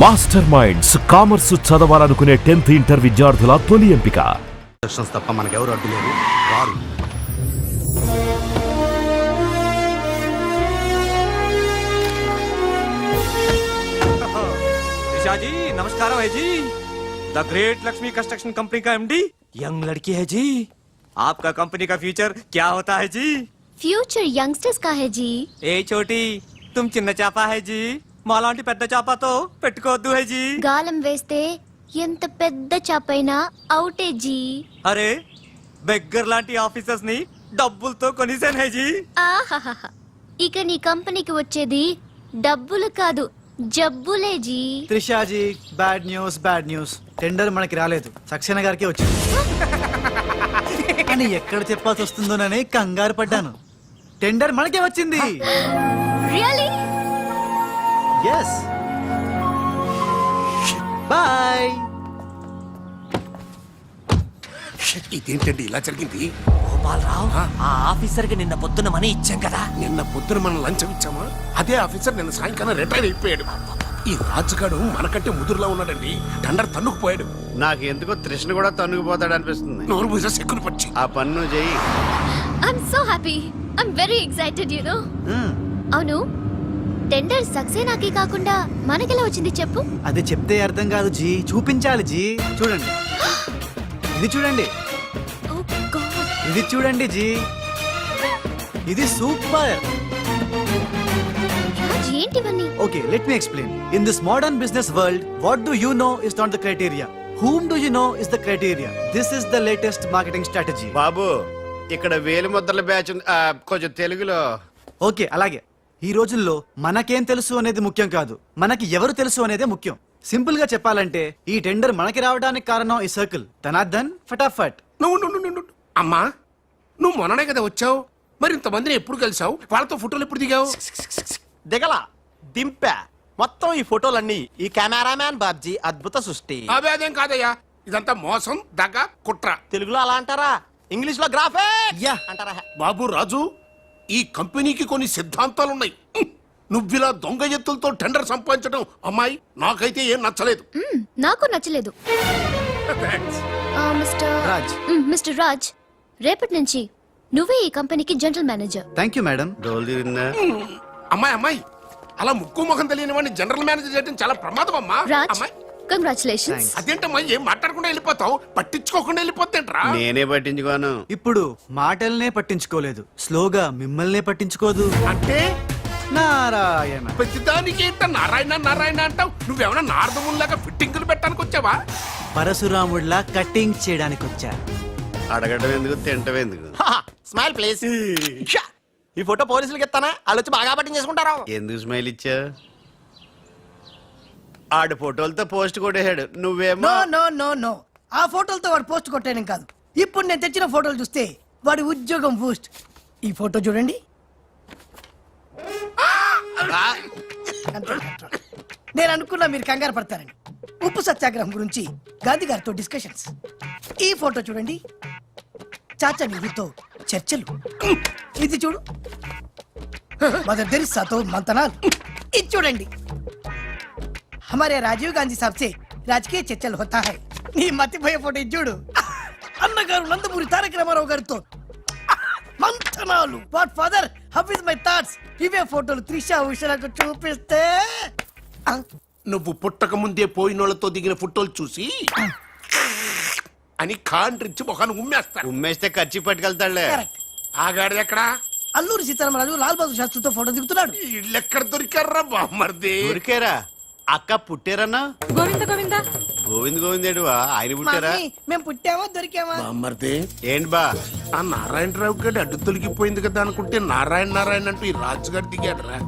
Master minds commerce చదవాలనుకునే tenth inter విద్యార్థుల తొలి ఎంపిక తప్ప మనకెవరు అడ్డు లేదు రారు दिशा जी नमस्कार है जी the great Lakshmi construction company का एमडी यंग लड़की है जी आपका कंपनी का फ्यूचर क्या होता है जी फ्यूचर यंगस्टर्स का है जी ए छोटी तुम चिन्ह चापा है जी మాలాంటి పెద్ద చేపతో పెట్టుకోవద్దు హైజీ. గాలం వేస్తే ఎంత పెద్ద చాపైనా అవుటే జీ. అరే బెగ్గర్ లాంటి ఆఫీసర్స్ని డబ్బులతో కొనిసాను హైజీ. ఇక నీ కంపెనీకి వచ్చేది డబ్బులు కాదు జబ్బులే G. Trisha ji bad news bad news. Tender మనకి రాలేదు. సక్సేనా గారికి వచ్చింది. అని ఎక్కడ చెప్పాల్సి వస్తుందోనని కంగారు పడ్డాను. టెండర్ మనకే వచ్చింది. రియలీ ఎస్ బాయ్ ఇదేంటండి? ఇలా జరిగింది? గోపాలరావు ఆ? ఆఫీసర్కి నిన్న పొద్దున మనీ ఇచ్చాం కదా. నిన్న పొద్దున మనం లంచం ఇచ్చామా? అదే ఆఫీసర్ నిన్న సాయంకాలం రిటైర్ అయిపోయాడు. ఈ రాజుగాడు మనకంటే ముదురులా ఉన్నాడండి. టండర్ తన్నుకుపోయాడు. నాకు ఎందుకో తృష్ణ కూడా తన్నుకుపోతాడు అనిపిస్తుంది. నోరు పూజ సెక్కులు పచ్చి. ఆ పన్ను చెయ్యి I'm so happy I'm very excited you know అవును టెండర్ సక్సేనాకి కాకుండా మనకెలా వచ్చింది చెప్పు? అది చెప్తే అర్థం కాదు జీ. చూపించాలి జీ. చూడండి. ఇది చూడండి. Oh ఇది చూడండి జీ. ఇది super. Okay let me explain in this modern business world what do you know is not the criteria whom do you know is the criteria this is the latest marketing strategy బాబు ఇక్కడ వేలు ముద్రల batch కొంచెం తెలుగులో. Okay అలాగే. ఈ రోజుల్లో మనకేం తెలుసు అనేది ముఖ్యం కాదు. మనకి ఎవరు తెలుసు అనేదే ముఖ్యం. సింపుల్గా చెప్పాలంటే ఈ టెండర్ మనకి రావడానికి కారణం ఈ సర్కిల్. ధనార్దన్ ఫటాఫట్. నువ్వు నువ్వు నువ్వు నువ్వు. అమ్మా నువ్వు మొన్ననే కదా వచ్చావు? మరి ఇంతమందిని ఎప్పుడు కలిసావు? వాళ్ళతో ఫోటోలు ఎప్పుడు దిగావు? దిగల. దింపా. మొత్తం ఈ ఫోటోలన్నీ ఈ కెమెరామ్యాన్ బాబ్జీ అద్భుత సృష్టి. అవే అదేం కాదయ్యా. ఇదంతా మోసం దగ్గ కుట్ర. తెలుగులో అలా అంటారా? ఇంగ్లీష్లో గ్రాఫే. యా. అంటారా? బాబు రాజు ఈ కంపెనీకి కొన్ని సిద్ధాంతాలు ఉన్నాయి హ్మ్. నువ్విలా దొంగ ఎత్తులతో టెండర్ సంపాదించడం అమ్మాయి నాకైతే ఏం నచ్చలేదు. మ్మ్, నాకు నచ్చలేదు. ఆ, మిస్టర్ రాజ్. మ్మ్, మిస్టర్ రాజ్ రేపటి నుంచి నువ్వే ఈ కంపెనీకి general manager. Thank you madam అమ్మాయి అమ్మాయి అలా ముక్కు ముఖం తెలియని వాడిని జనరల్ మేనేజర్ చేయడం చాలా ప్రమాదం అమ్మా. రాజ్. అమ్మాయి. కంగ్రాచులేషన్స్ అదేంటమ్మా ఏం మాట్లాడకుండా వెళ్ళిపోతావు? పట్టించుకోకుండా వెళ్ళిపోతేంట్రా నేనే పట్టించుకోను. ఇప్పుడు మాటల్నే పట్టించుకోలేదు. స్లోగా మిమ్మల్నే పట్టించుకోదు. అంటే? నారాయణ. ప్రతిదానికి ఏంట నారాయణ నారాయణ అంటావు. నువ్వేమైనా నారదముల్లాగా ఫిట్టింగులు పెట్టడానికి వచ్చావా? పరశురాముడిలా కటింగ్ చేయడానికి వచ్చా? అడగడం ఎందుకు తింటం ఎందుకు? Smile please. ఈ ఫోటో పోలీసులకి ఇస్తానా? వాళ్ళు వచ్చి బాగా పట్టింగ్ చేసుకుంటారు ఎందుకు స్మైల్ ఇచ్చా ఆడు ఫోటోలతో పోస్ట్ కొట్టేశాడు. నువ్వేమో నో నో నో నో. ఆ ఫోటోలతో వాడు పోస్ట్ కొట్టేయడం కాదు. ఇప్పుడు నేను తెచ్చిన ఫోటోలు చూస్తే వాడి ఉద్యోగం బూస్ట్ ఈ ఫోటో చూడండి. అంతే. నేను అనుకున్నా మీరు కంగారు పడతారని. ఉప్పు సత్యాగ్రహం గురించి గాంధీ గారితో డిస్కషన్స్ ఈ ఫోటో చూడండి. చాచా నెహ్రూతో చర్చలు. ఇది చూడు. మదర్ తెరిసాతో మంతనాలు. ఇది చూడండి. हमारे राजीव गांधी साहब से రాజకీయ చర్చలు होता है నీ మతిపోయే ఫోటో ఇది చూడు అన్నగారు నందమూరి తారక రామారావు గారితో మంతనాలు what father how is my thoughts ఇవే ఫోటోలు త్రిషా ఉషలకు చూపిస్తే ఆ, నువ్వు పుట్టక ముందే పోయినోళ్లతో దిగిన ఫోటోలు చూసి అని కాండ్రించి మొహాన్ని ఉమ్మేస్తా ఉమ్మేస్తే ఖర్చు పట్టుకెళ్తాడులే correct. ఆగాడు ఎక్కడా అల్లూరి సీతారామరాజు లాల్ బహదూర్ శాస్త్రితో ఫోటో దిగుతున్నాడు ఇల్లెక్కడ దొరికారా బామ్మర్ది దొరికారా అక్క పుట్టారన్నా? గోవింద గోవింద. గోవింద్ గోవిందేడువా ఆయన పుట్టారా? మమ్మీ, మేము పుట్టామా దొరికామా? బామ్మర్ది ఏంటి బా? ఆ నారాయణరావు గారి అడ్డు తొలగిపోయింది కదా అనుకుంటే నారాయణ నారాయణ అంటూ ఈ రాజుగారు దిగాడురా.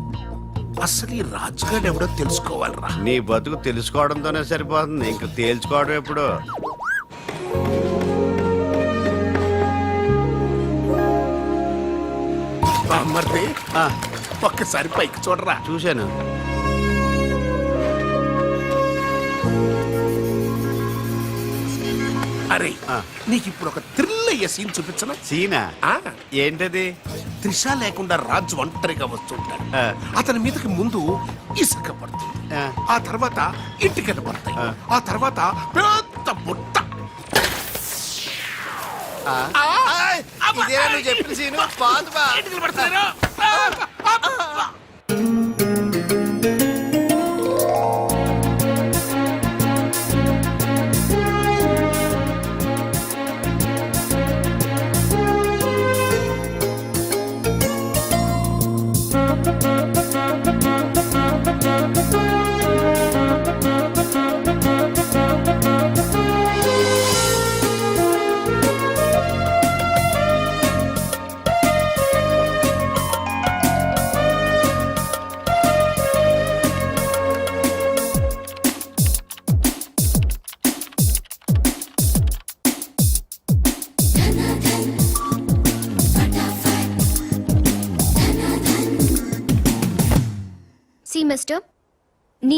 అసలు ఈ రాజుగారు ఎవడో తెలుసుకోవాలిరా. నీ బతుకు తెలుసుకోవడంతోనే సరిపోతుంది. ఇంక తేల్చుకోవడం ఎప్పుడు? బామ్మర్ది ఆ, ఒక్కసారి పైకి చూడరా. చూశాను. అరే. నీకు ఇప్పుడు ఒక థ్రిల్ అయ్యే సీన్ చూపించనా? సీనా? ఆ, ఏంటది? త్రిష లేకుండా రాజు ఒంటరిగా వస్తుంటాడు. అతని మీదకి ముందు ఇసుక పడుతుంది. ఆ. తర్వాత ఇంటికి పడతాయి. ఆ. తర్వాత పెద్ద బుట్ట. చెప్పిన సీను?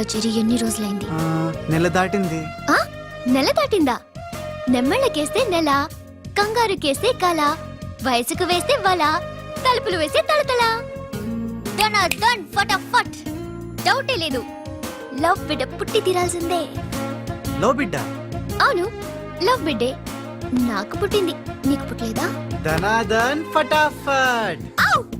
కంపెనీలో చేరి ఎన్ని రోజులైంది? ఆ, నెల దాటింది. ఆ? నెల దాటిందా? నెమ్మళ్ళకేస్తే నెల కంగారు కేస్తే కల వయసుకు వేస్తే వల తలుపులు వేస్తే తడతల డన్ డన్ ఫటాఫట్ డౌటే లేదు. లవ్ బిడ్డ పుట్టి తీరాల్సిందే. లో బిడ్డ? అవును లవ్ బిడ్డే. నాకు పుట్టింది నీకు పుట్టలేదా? ధనాదన్ ఫటాఫట్. ఔ!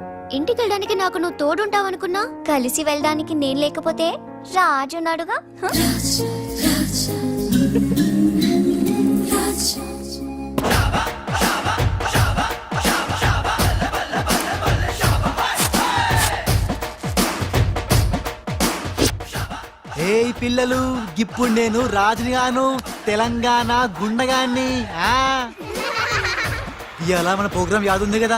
ఇంటికి వెళ్ళడానికి నాకు నువ్వు తోడుంటావనుకున్నా? కలిసి వెళ్ళడానికి నేను లేకపోతే రాజు ఉన్నాడుగా? ఏయ్ పిల్లలు ఇప్పుడు నేను రాజునిగాను తెలంగాణ గుండగాన్ని ఆ? ఇవాళ మన ప్రోగ్రామ్ యాదుంది కదా.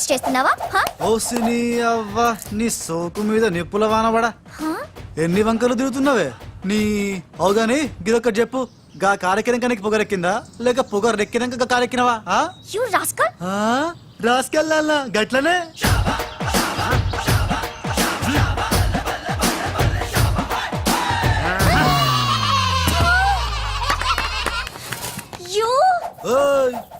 ఫీట్స్ చేస్తున్నావా? ఓ సినీ అవ్వ నీ సోకు మీద నిప్పుల వానబడా? ఎన్ని వంకలు తిరుగుతున్నావే? నీ అవుగాని గిదొక్కటి చెప్పు. గా కారెక్కినాక నీకు పొగరెక్కిందా? లేక పొగరెక్కినాక గా కారెక్కినవా? రాస్కల్? గట్లనే? యు? ఓయ్!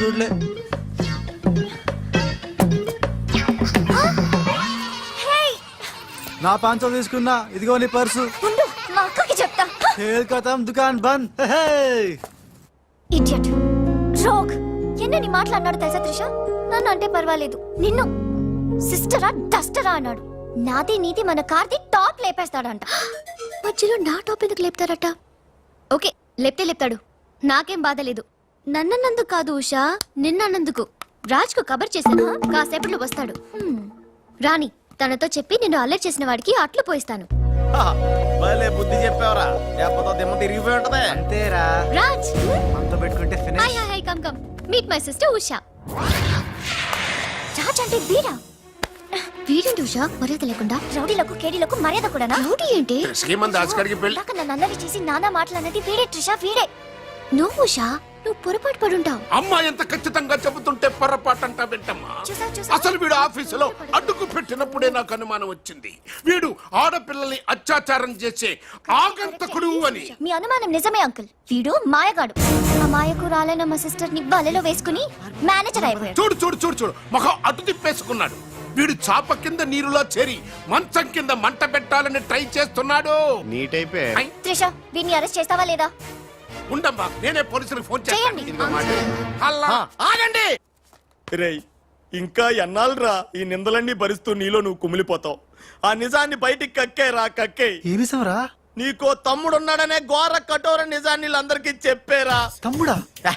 చూడలే. నా పాంచో తీసుకున్నా. ఇదిగో నీ పర్సు. మా అక్కకి చెప్తా. ఖేల్ కథం దుకాన్ బంద్. Idiot rogue. ఎన్నని మాటలు అన్నాడు తెలుసా త్రిష? నన్ను అంటే పర్వాలేదు. నిన్ను సిస్టరా డస్టరా అన్నాడు. నాది నీది మన కార్ది టాప్ లేపేస్తాడంట. మధ్యలో నా టాప్ ఎందుకు లేపుతారట? ఓకే లేపితే లేపుతాడు. నాకేం బాధ లేదు. నన్నన్నందుకు కాదు ఉషా నిన్నన్నందుకు. రాజ్కు కబర్ చేశాను కాసేపట్లో వస్తాడు. హ్మ్. రాణి తనతో చెప్పి నిన్ను అల్లరి చేసిన వాడికి అట్లు పోయిస్తాను. భలే బుద్ధి చెప్పావరా. లేకపోతే దిమ్మ తిరిగిపోయి ఉంటదే. అంతేరా. రాజ్! మనతో పెట్టుకుంటే hi hi hi come come. Meet my sister Usha. Raj అంటే వీరా వీడేంటి ఉషా? మర్యాద లేకుండా? రౌడీలకు కేడీలకు మర్యాద కూడా రౌడీ ఏంటి? శ్రీమంత్ నన్ను అల్లరి చేసి నానా మాటలన్నది వీడే ట్రిషా వీడే. నువ్వు ఉషా? నువ్వు పొరపాటు పడుంటావు. అమ్మ ఎంత ఖచ్చితంగా చెబుతుంటే పొరపాటు అంటా వింటమ్మా అసలు వీడు ఆఫీసులో అడ్డుకు పెట్టినప్పుడే నాకు అనుమానం వచ్చింది. వీడు ఆడపిల్లల్ని అత్యాచారం చేసే ఆగంతకుడు అని. మీ అనుమానం నిజమే అంకుల్. వీడు మాయగాడు. ఆ మాయకు రాలైన మా సిస్టర్ని బలలో వేసుకుని మేనేజర్ అయిపోయాడు. చూడు చూడు చూడు చూడు. మొహం అటు తిప్పేసుకున్నాడు. వీడు చాప కింద నీరులో చేరి మంచం కింద మంట పెట్టాలని ట్రై చేస్తున్నాడు. నీట్ అయిపోయి త్రిష వీడిని అరెస్ట్ చేస్తావా లేదా? ఉండమ్మా నేనే పోలీసులకు ఫోన్ చేయండి. ఇదిగో మాట. ఆగండి. రేయ్ ఇంకా ఎన్నాళ్ళరా ఈ నిందలన్నీ భరిస్తూ నీలో నువ్వు కుమిలిపోతావు? ఆ నిజాన్ని బయటికి కక్కేరా కక్కే ఏమి సమరా నీకో తమ్ముడున్నాడనే ఘోర కఠోర నిజాన్ని వీళ్ళందరికీ చెప్పేరా. తమ్ముడా? ఏ,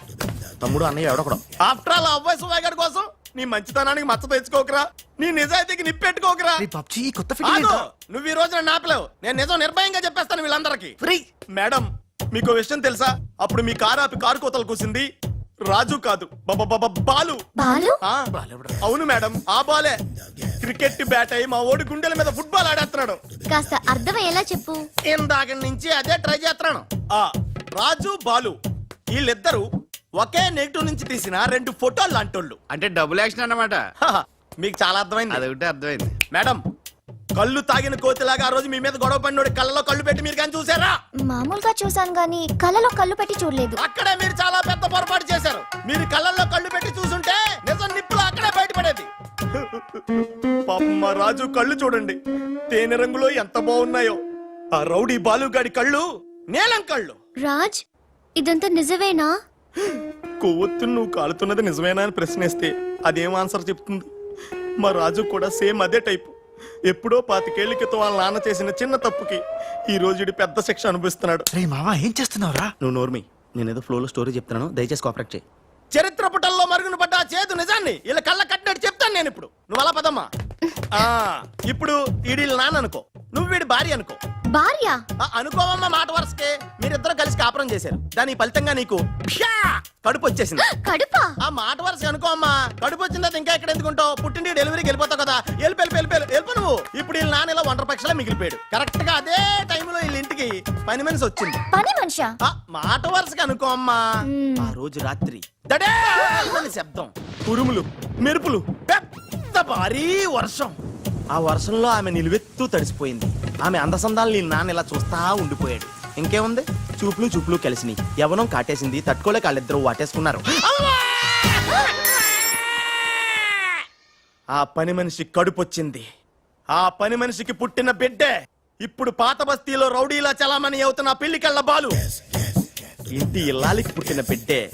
తమ్ముడు అన్నయ్య ఎవడొకడు ఆఫ్టర్ ఆల్ అవ్వాయి సువాగడ్ కోసం నీ మంచితనానికి మచ్చ తెచ్చుకోకరా. నీ నిజాయితీకి నిప్పెట్టుకోకరా. రే పబ్జి ఈ కొత్త ఆగు! నువ్వు ఈ రోజున నాపలేవు. నేను నిజం నిర్భయంగా చెప్పేస్తాను వీళ్ళందరికీ. ఫ్రీ మేడం మీకు విషయం తెలుసా? అప్పుడు మీ కారు ఆపి కారు కోతలు కూసింది రాజు కాదు. బబబబ బాలు. బాలు? ఆ, అవును మేడం ఆ బాలే. క్రికెట్ బ్యాట్ అయి మా ఓడి గుండెల మీద ఫుట్బాల్ ఆడేస్తున్నాడు. కాస్త అర్థమయ్యేలా చెప్పు. ఇందాక నుంచి అదే ట్రై చేస్తున్నాను. ఆ రాజు బాలు వీళ్ళిద్దరూ ఒకే నెగిటివ్ నుంచి తీసిన రెండు ఫోటోలు లాంటోళ్ళు. అంటే డబుల్ యాక్షన్ అన్నమాట. హహ, మీకు చాలా అర్థమైంది. అదొకటి అర్థమైంది. మేడం కళ్ళు తాగిన కోతిలాగా ఆ రోజు మీ మీద గొడవ పడినోడి కళ్ళలో కళ్ళు పెట్టి మీరు కానీ చూసారా? మామూలుగా చూసాను గానీ కళ్ళలో కళ్ళు పెట్టి చూడలేదు. అక్కడే మీరు చాలా పెద్ద పొరపాటు చేశారు. మీరు కళ్ళల్లో కళ్ళు పెట్టి చూసుంటే నిజం నిప్పులు అక్కడే బయటపడేది. పాపం మా రాజు కళ్ళు చూడండి. తేనె రంగులో ఎంత బాగున్నాయో. ఆ రౌడీ బాలుగాడి కళ్ళు నీలం కళ్ళు. రాజ్ ఇదంతా నిజమేనా? కొవ్వొత్తు నువ్వు కాలుతున్నది నిజమేనా అని ప్రశ్నిస్తే అదేం ఆన్సర్ చెప్తుంది? మా రాజు కూడా సేమ్ అదే టైపు. ఎప్పుడో పాతికేళ్ళ క్రితం వాళ్ళ నాన్న చేసిన చిన్న తప్పుకి ఈ రోజు పెద్ద శిక్ష అనుభవిస్తున్నాడు. రే మావా ఏం చేస్తున్నావురా? నువ్వు నోర్మి నేనేదో ఫ్లోలో స్టోరీ చెప్తున్నాను దయచేసి కోఆపరేట్ చేయి. చరిత్ర పుటల్లో మరుగున పడ్డ ఆ చేతు నిజాన్ని ఇలా కళ్ళ కట్టినట్టు చెప్తాను నేను ఇప్పుడు. నువ్వు అలా పదమ్మా. ఆ, ఇప్పుడు ఈడి నాన్న అనుకో. నువ్వు వీడి భార్య అనుకో. భార్య? ఆ, అనుకోవమ్మ మాట వరుసకే. మీరిద్దరు కలిసి కాపురం చేశారు. దాని ఫలితంగా నీకు ప్యా! కడుపు వచ్చేసింది. కడుపా? ఆ మాట వరుస అనుకో అమ్మా కడుపు వచ్చిన తర్వాత ఇంకా ఎక్కడ ఎందుకుంటావు పుట్టింటి డెలివరీకి వెళ్ళిపోతావు కదా. వెళ్ళి వెళ్ళి వెళ్ళి వెళ్ళి వెళ్ళిపో నువ్వు. ఇప్పుడు వీళ్ళ నాన్న ఇలా ఒంటరి పక్షలా మిగిలిపోయాడు. కరెక్ట్గా అదే టైంలో వీళ్ళ ఇంటికి పని మనిషి వచ్చింది. పని మనిషా? ఆ మాట వరుసగా అనుకో అమ్మా మ్మ్. ఆ రోజు రాత్రి దడేల్మని శబ్దం. ఉరుములు మెరుపులు పెద్ద భారీ వర్షం. ఆ వర్షంలో ఆమె నిలువెత్తు తడిసిపోయింది. ఆమె అందసందాలు నీ నాన్న ఇలా చూస్తా ఉండిపోయాడు. ఇంకేముంది? చూపులు చూపులు కలిసినాయి. యవనం కాటేసింది. తట్టుకోలేక వాళ్ళిద్దరూ వాటేసుకున్నారు. ఆ పని మనిషి కడుపొచ్చింది. ఆ పని మనిషికి పుట్టిన బిడ్డే. ఇప్పుడు పాత బస్తీలో రౌడీలా చలామణి అవుతున్న ఆ పెళ్ళికెళ్ళ బాలు. ఇంటి ఇల్లాలికి పుట్టిన బిడ్డే.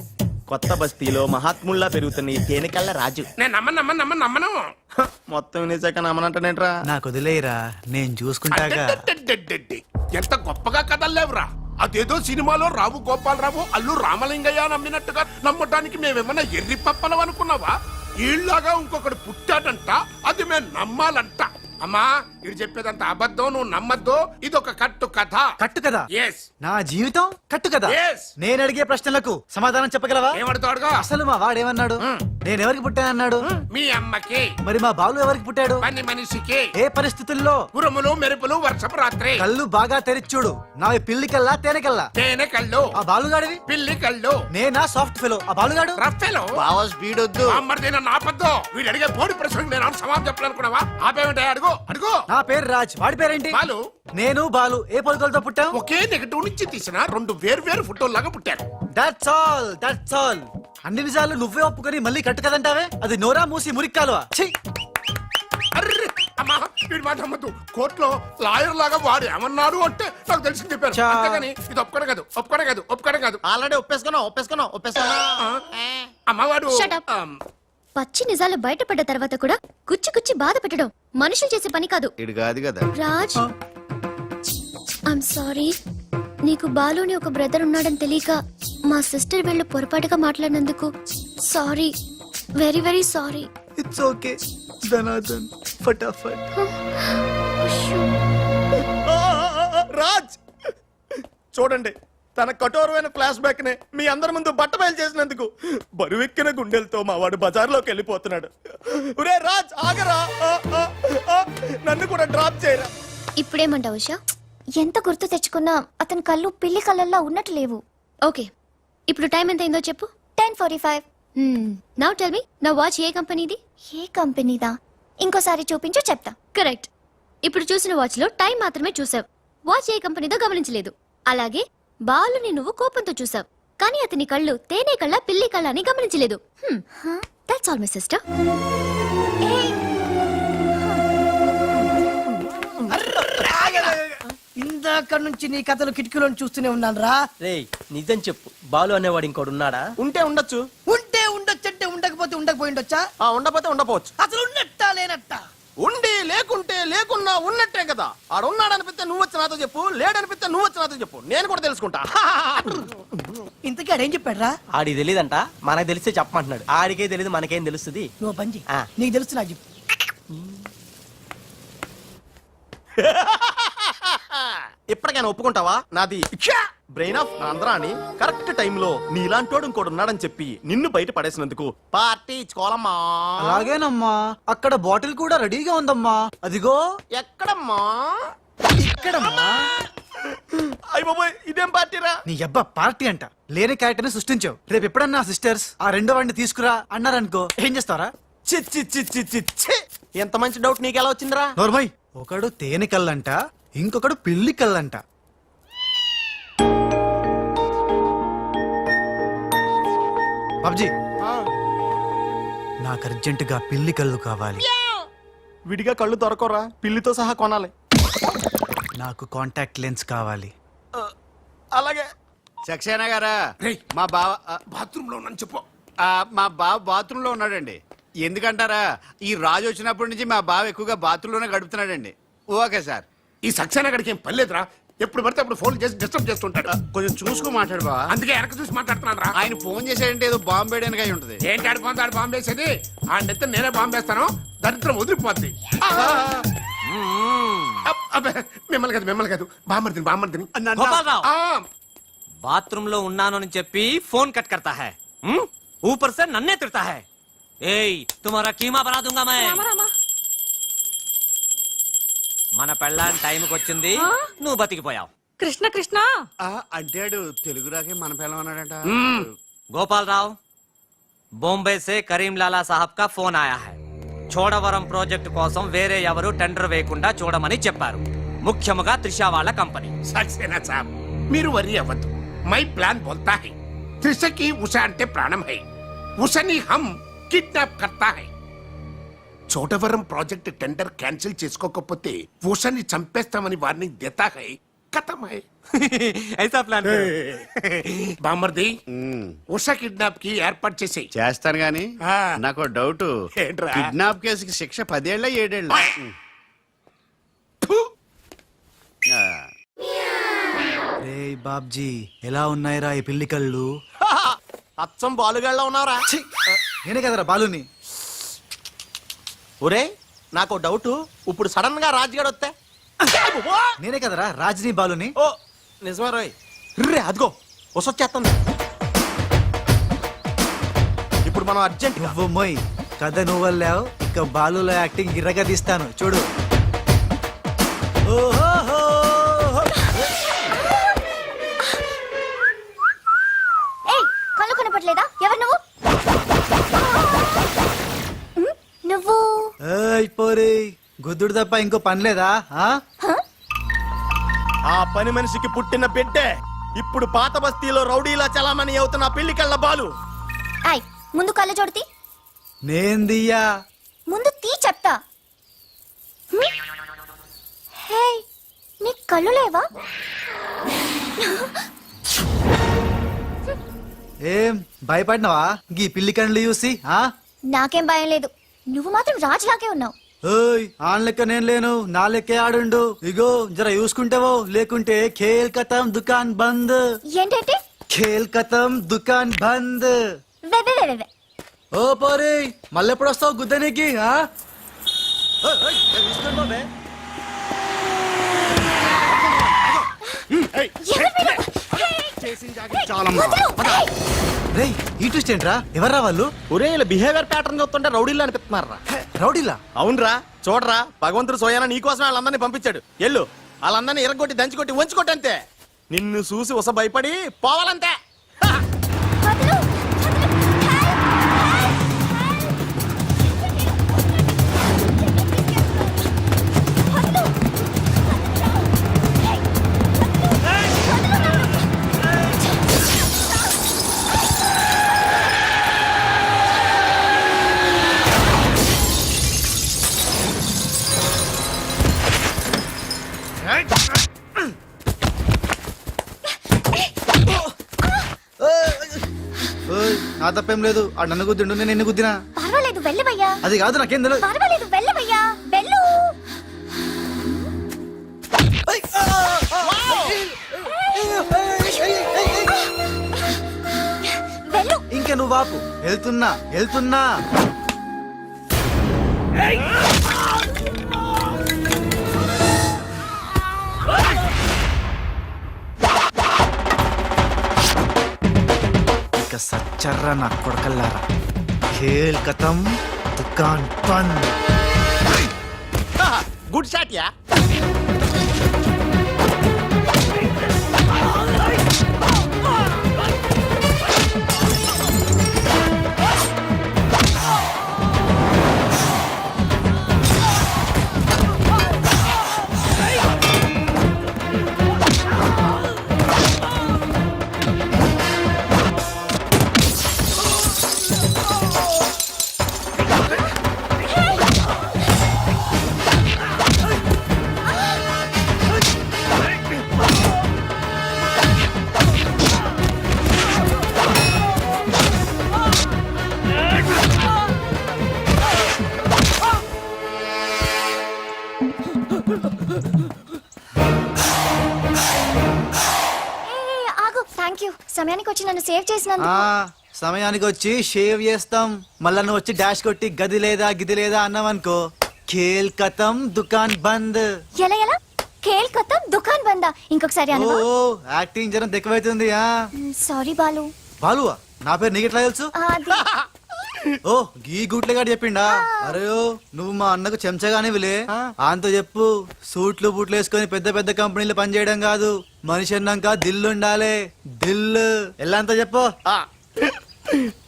కొత్త బస్తీలో మహాత్ముల్లా పెరుగుతున్న ఈ తేనెకళ్ళ రాజు. నేను నమ్మను హ, మొత్తం వినేశాక నమ్మనంటానేట్రా? నాకు వదిలేయరా నేను చూసుకుంటాగా. అడ్డడ్డడ్డడ్డడ్డి. ఎంత గొప్పగా కథల్లేవురా. అదేదో సినిమాలో రావు గోపాలరావు అల్లు రామలింగయ్య నమ్మినట్టుగా నమ్మటానికి మేమేమన్నా ఎర్రి పప్పలం అనుకున్నావా? ఈళ్ళగా ఇంకొకడు పుట్టాడంట అది మేము నమ్మాలంట. అమ్మా ఇది చెప్పేదంత అబద్ధం నువ్వు నమ్మద్దు. ఇది ఒక కట్టు కథ. కట్టు కదా ఎస్ నా జీవితం కట్టు కదా Yes. నేను అడిగే ప్రశ్నలకు సమాధానం చెప్పగలవా? ఏమడతాడుగా అసలు మా వాడేమన్నాడు? నేను ఎవరికి పుట్టానన్నాడు? మీ. అమ్మకి. మరి మా బాలు ఎవరికి పుట్టాడు? పని మనిషికి. ఏ పరిస్థితుల్లో? ఉరుములు మెరుపులు వర్షపు రాత్రి. కళ్ళు బాగా తెరిచూడు నావి పిల్లి కల్లా తేనె కల్లా తేనె కళ్ళు. ఆ బాలుగాడివి? పిల్లి కళ్ళు. నేనా సాఫ్ట్ ఫెలో ఆ బాలుగాడు? రఫెలో బావ స్పీడ్ వద్దు. అమ్మర్దైన నాపద్దు వీడు అడిగే బోడి ప్రశ్నకు నేను సమాధానం చెప్పాలనుకున్నావా? ఆపేమిటే అడుగు. అడుగు నా పేరు రాజ్. వాడి పేరేంటి? బాలు. నేను బాలు. ఏ పొలకలతో పుట్టాం ఒకే నెగటివ్ నుంచి తీసిన రెండు వేరు వేరు ఫోటోల్లాగా పుట్టారు దట్స్ ఆల్ దట్స్ ఆల్ అన్ని నిజాలు నువ్వే ఒప్పుకొని మళ్ళీ కట్టు కదంటావే? అది నోరా మూసి మురిక్కాలువా ఛీ! అర్రే అమ్మా వీడి మాట నమ్మద్దు. కోర్టులో లాయర్ లాగా వాడు ఏమన్నాడు అంటే నాకు తెలిసి చెప్పారు. చా. అంతేగాని ఇది ఒప్పుకోడం కాదు ఒప్పుకోడం కాదు ఒప్పుకోడం కాదు. ఆల్రెడీ ఒప్పేసుకున్నావు ఒప్పేసుకున్నావు ఒప్పేసుకున్నా అమ్మవాడు Shut up. పచ్చి నిజాలు బయటపడ్డ తర్వాత కూడా గుచ్చి గుచ్చి బాధ పెట్టడం మనుషులు చేసే పని కాదు. ఇడు కాదు కదా. రాజ్ ఐమ్ సారీ నీకు బాలుని ఒక బ్రదర్ ఉన్నాడని తెలియక మా సిస్టర్ వీళ్ళు పొరపాటుగా మాట్లాడినందుకు sorry very very sorry it's okay ధనాధన్ ఫటాఫట్ రాజ్ చూడండి. తన కఠోరమైన ఫ్లాష్ బ్యాక్ నే మీ అందరి ముందు బట్ట బయలు చేసినందుకు బరువెక్కిన గుండెలతో మా వాడు బజార్లోకి వెళ్ళిపోతున్నాడు. ఒరే రాజ్ ఆగరా? నన్ను కూడా డ్రాప్ చేయరా? ఇప్పుడేమంటావు ఉషా? ఎంత గుర్తు తెచ్చుకున్నా అతని కళ్ళు పిల్లి కళ్ళల్లో ఉన్నట్టు లేవు. ఓకే ఇప్పుడు టైం ఎంత అయిందో చెప్పు. Ten forty five. Now tell me నా వాచ్ ఏ కంపెనీది? ఏ కంపెనీదా? ఇంకోసారి చూపించు చెప్తా. కరెక్ట్ ఇప్పుడు చూసిన వాచ్లో టైం మాత్రమే చూసావు. వాచ్ ఏ కంపెనీదో గమనించలేదు. అలాగే బాలుని నువ్వు కోపంతో చూసావు. కానీ అతని కళ్ళు తేనె కళ్ళ పిల్లి కళ్ళ అని గమనించలేదు. దట్స్ ఆల్ మై సిస్టర్ ఇందాక నుంచి నీ కథలు కిటికీలో చూస్తూనే ఉన్నాను రా రే నిజం చెప్పు. బాలు అనేవాడు ఇంకోడు ఉన్నాడా? ఉంటే ఉండొచ్చు. ఉంటే ఉండొచ్చంటే ఉండకపోతే ఉండకపోయి ఉండొచ్చా? ఆ ఉండపోతే ఉండపోవచ్చు. అసలు ఉన్నట్టా లేనట్టా? ఉండి లేకుంటే లేకున్నా ఉన్నట్టే కదా. ఆడు ఉన్నాడనిపిస్తే నువ్వు వచ్చి నాతో చెప్పు లేడనిపిస్తే నువ్వు వచ్చి నాతో చెప్పు. నేను కూడా తెలుసుకుంటా. ఇంతకీ ఆడేం చెప్పాడు రా ఆడికి తెలియదంట మనకు తెలిస్తే చెప్పమంటున్నాడు. ఆడికే తెలియదు మనకేం తెలుస్తుంది? నువ్వు చెయ్యి. ఆ. నీకు తెలుసు నాకు చెప్పు. ఇప్పటికైనా ఒప్పుకుంటావా? నాది. బ్రెయిన్ ఆఫ్ ఆంధ్రా అని కరెక్ట్ టైంలో నీలాంటోడు ఇంకోటి ఉన్నాడని చెప్పి నిన్ను బయట పడేసినందుకు పార్టీ ఇచ్చుకోవాలమ్మా అలాగేనమ్మా. అక్కడ బాటిల్ కూడా రెడీగా ఉందమ్మా. అదిగో. ఎక్కడమ్మా? ఇక్కడమ్మా. అయ్య బాబోయ్ ఇదేం పార్టీరా? నీ అబ్బా పార్టీ అంట. లేని క్యారెక్టర్ని సృష్టించావు. రేపు ఎప్పుడన్నా సిస్టర్స్ ఆ రెండో వాడిని తీసుకురా అన్నారనుకో ఏం చేస్తారా చి చి చి చి చి చి. ఎంత మంచి డౌట్ నీకు ఎలా వచ్చిందిరా? నోర్మయ్ ఒకడు తేనె కళ్ళంట ఇంకొకడు పిల్లి కళ్ళంట. బాబ్జీ నాకు అర్జెంటుగా పిల్లి కళ్ళు కావాలి. విడిగా కళ్ళు దొరకరా పిల్లితో సహా కొనాలి. నాకు కాంటాక్ట్ లెన్స్ కావాలి. అలాగే. సక్సేనా గారా. మా బావ ఆ, బాత్రూమ్లో ఉన్నాను చెప్పు. ఆ, మా బావ బాత్రూమ్లో ఉన్నాడండి. ఎందుకంటారా? ఈ రాజు వచ్చినప్పటి నుంచి మా బావ ఎక్కువగా బాత్రూమ్లోనే గడుపుతున్నాడండి. Okay sir. ఈ సక్సేనా గడికి ఏం పర్లేదురా ఎప్పుడు పడితే అప్పుడు ఫోన్ చేసి డిస్టర్బ్ చేస్తుంటాడు కొంచెం చూసుకో మాట్లాడు బావ అందుకే వెనక చూసి మాట్లాడుతున్నాను రా ఆయన ఫోన్ చేశాడంటే ఏదో బాంబు వేయడానికి అయి ఉంటది ఏంటి ఆడిపోతే ఆడు బాంబు వేసేది ఆ నెత్త నేనే బాంబు వేస్తాను దరిద్రం వదిలిపోద్ది అబ్- అబ్బే, మిమ్మల్ని కాదు మిమ్మల్ని కాదు బామ్మర్దిని బామ్మర్దిని గోపాలరావు ఆ, బాత్రూమ్ లో ఉన్నాను అని చెప్పి ఫోన్ కట్ करता है हम्म? ऊपर से नन्हे तिरता है ఏయ్ తుమారా కీమా బనా दूंगा मैं మన పెళ్ళాన్ టైంకి వచ్చింది నువ్వు బతికిపోయావు. కృష్ణ కృష్ణ! అంటాడు తెలుగు రాకే మన అన్నాడంట. గోపాలరావు బొంబే సే కరీం లాలా సాహబ్ కా ఫోన్ ఆయా హై. చోడవరం ప్రాజెక్ట్ కోసం వేరే ఎవరు టెండర్ వేయకుండా చూడమని చెప్పారు. ముఖ్యముగా త్రిషా వాళ్ళ కంపెనీ. సక్సేనా సాబ్ మీరు వరి అవ్వద్దు. మై ప్లాన్ బోల్తా హై. త్రిషకి ఉష అంటే ప్రాణం హై. ఉషని హమ్ కిడ్నాప్ కర్తా హై. చోటవరం ప్రాజెక్ట్ టెండర్ క్యాన్సిల్ చేసుకోకపోతే ఉషని చంపేస్తామని వార్నింగ్ దేతా హై కథమై. ఐసా ప్లాన్ బామ్మర్ది ఉమ్, ఉష కిడ్నాప్కి ఏర్పాటు చేసేయి. చేస్తాను గాని ఆ. నాకు డౌట్. ఏంట్రా? కిడ్నాప్ కేసుకి శిక్ష పదేళ్ళ ఏడేళ్ళ? రే బాబ్జీ ఎలా ఉన్నాయిరా ఈ పిల్లి కళ్ళు? అచ్చం బాలుగాళ్ళ ఉన్నావురా. ఛీ! నేనే కదరా బాలుని. ఒరే నాకు డౌట్. ఇప్పుడు సడన్గా రాజుగాడు వస్తే? నేనే కదరా రాజనీ బాలుని. ఓ నిజమే రోయ్. రే అదిగో వసొచ్చేస్తుంది. ఇప్పుడు మనం అర్జెంట్ మొయ్ కథ నువ్వు వెళ్ళావు ఇక బాలులో యాక్టింగ్ గిర్రగా తీస్తాను చూడు. ఓహోహో! ఏయ్ పోరి గుద్దుడు తప్ప ఇంకో పని లేదా? ఆ? ఆ పని మనిషికి పుట్టిన బిడ్డే. ఇప్పుడు పాత బస్తీలో రౌడీలా చలామణి అవుతున్న పెళ్ళి కళ్ళ బాలు. ముందు కళ్ళు చూడతి. నేను దియ్యా. ముందు తీ చెప్తా? హే? నీ కళ్ళు లేవా? ఏం భయపడినావా? గీ పిల్లి కండ్లు చూసి ఆ? నాకేం భయం లేదు. నువ్వు మాత్రం రాజులాగే ఉన్నావు ఓయ్ ఆన్ లెక్క నేను లేను నా లెక్కే ఆడుండు ఇగో జర చూసుకుంటావో లేకుంటే ఖేల్ కథం దుకాన్ బంద్ ఏంటంటే ఖేల్ కథం దుకాన్ బంద్ వే వే వే వే, వే ఓ పోరి మళ్ళెప్పుడు వస్తావు గుద్దనికి ఆ? ఓయ్, ఓయ్, ఏ చూసుకోండి బాబే. ఎవరు మీరు? హే! వదలు! హే! రేయ్ ఈ ట్విస్ట్ ఏంట్రా? ఎవర్రా వాళ్ళు? ఒరే ఇలా బిహేవియర్ ప్యాటర్న్ చూస్తుంటే రౌడీలు అనిపిస్తున్నారా రౌడీలా అవునరా చూడరా భగవంతుడు సోయానా నీకోసమే వాళ్ళందరినీ పంపించాడు. ఎల్లు వాళ్ళందరినీ ఇరగొట్టి దంచుకొట్టి అంతే నిన్ను చూసి ఉస భయపడి పోవాలంతే. నా తప్పేం లేదు. ఆ నన్ను గుద్దిండు నేను ఎన్ని గుద్దినా? పర్వాలేదు వెళ్ళవయ్యా. అది కాదు నాకేం తెలియదు పర్వాలేదు వెళ్ళవయ్యా. వెళ్ళు. ఇంకా నువ్వు ఆపు. వెళ్తున్నా వెళ్తున్నా. ఇక నా కొడకల్లారా? ఖేల్ కథం దుకాన్ బంద్ గుడ్ షాట్ యా. ఆ సమయానికి వచ్చి షేవ్ చేస్తాం. మళ్ళా నువ్వు వచ్చి డాష్ కొట్టి గది లేదా గిది లేదా అన్నావనుకో ఖేల్ కథం దుకాన్ బంద్. ఎలా ఎలా? కేల్ కథం దుకాన్ బందా? ఇంకొకసారి ఓ అనవా యాక్టింగ్ జరం ఎక్కువైతుంది ఆ. సారీ బాలు. బాలువా? నా పేరు నీకు ఎట్లా తెలుసు? ఆ, అది. ఓ గీ గుట్లగాడు చెప్పిండా? అరే నువ్వు మా అన్నకు చెంచగానే విలే అంత చెప్పు సూట్లు బూట్లు వేసుకొని పెద్ద పెద్ద కంపెనీలు పనిచేయడం కాదు. మనిషి అన్నాక దిల్లు ఉండాలి దిల్లు. ఎలా అంత చెప్పు. ఆ.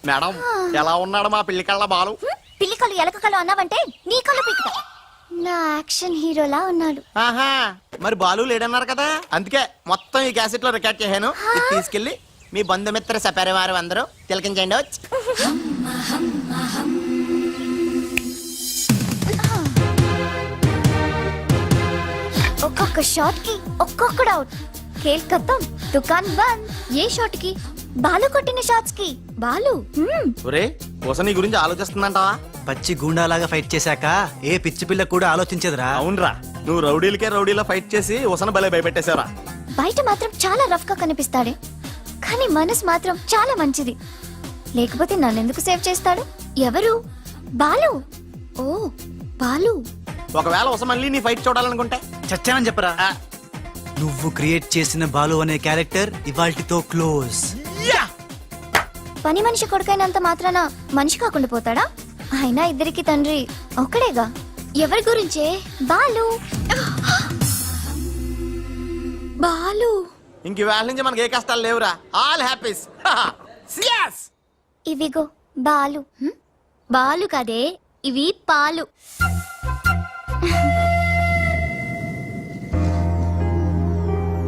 మేడం ఎలా ఉన్నాడు మా పెళ్ళి కళ్ళ బాలు? హ్మ్, పిల్లి కళ్ళు ఎలక కళ్ళు అన్నావంటే నీ కళ్ళు పీకుతా. నా యాక్షన్ హీరోలా ఉన్నాడు. ఆహా మరి బాలు లేడన్నారు కదా? అందుకే మొత్తం ఈ క్యాసెట్లో రికార్డ్ చేశాను. తీసుకెళ్ళి మీ బంధుమిత్ర సపరివారం అందరూ తిలకించండి. ఒక్కొక్క షాట్కి ఒక్కొక్కడు అవుట్ ఖేల్ ఖతం దుకాన్ బంద్. ఏ షాట్కి బాలు కొట్టిన షాట్స్కి బాలు. హ్మ్. ఒరే కోసం నీ గురించి ఆలోచిస్తుందంటావా? పచ్చి గూండాలాగా ఫైట్ చేశాక ఏ పిచ్చి పిల్ల కూడా ఆలోచించదురా. అవునరా నువ్వు రౌడీలకే రౌడీలో ఫైట్ చేసి ఉసన భలే భయపెట్టేశావురా. బయట మాత్రం చాలా రఫ్గా కనిపిస్తాడే. కానీ మనసు మాత్రం చాలా మంచిది. లేకపోతే నన్నెందుకు సేవ్ చేస్తాడు? ఎవరు? బాలు. ఓ బాలు. ఒకవేళ ఉస మళ్ళీ నీ ఫైట్ చూడాలనుకుంటే. చచ్చానని చెప్పరా? నువ్వు క్రియేట్ చేసిన బాలు అనే క్యారెక్టర్ ఇవాల్టితో క్లోజ్ యా! పని మనిషి కొడుకైనంత మాత్రాన మనిషి కాకుండా పోతాడా? అయినా ఇద్దరికి తండ్రి ఒక్కడేగా. ఎవరి గురించే? బాలు. బాలు. ఇంక వేళ నుంచి మనకి ఏ కష్టాలు లేవురా. ఆల్ హ్యాపీస్ సియాస్ ఇవిగో బాలు. బాలు కదే ఇవి పాలు.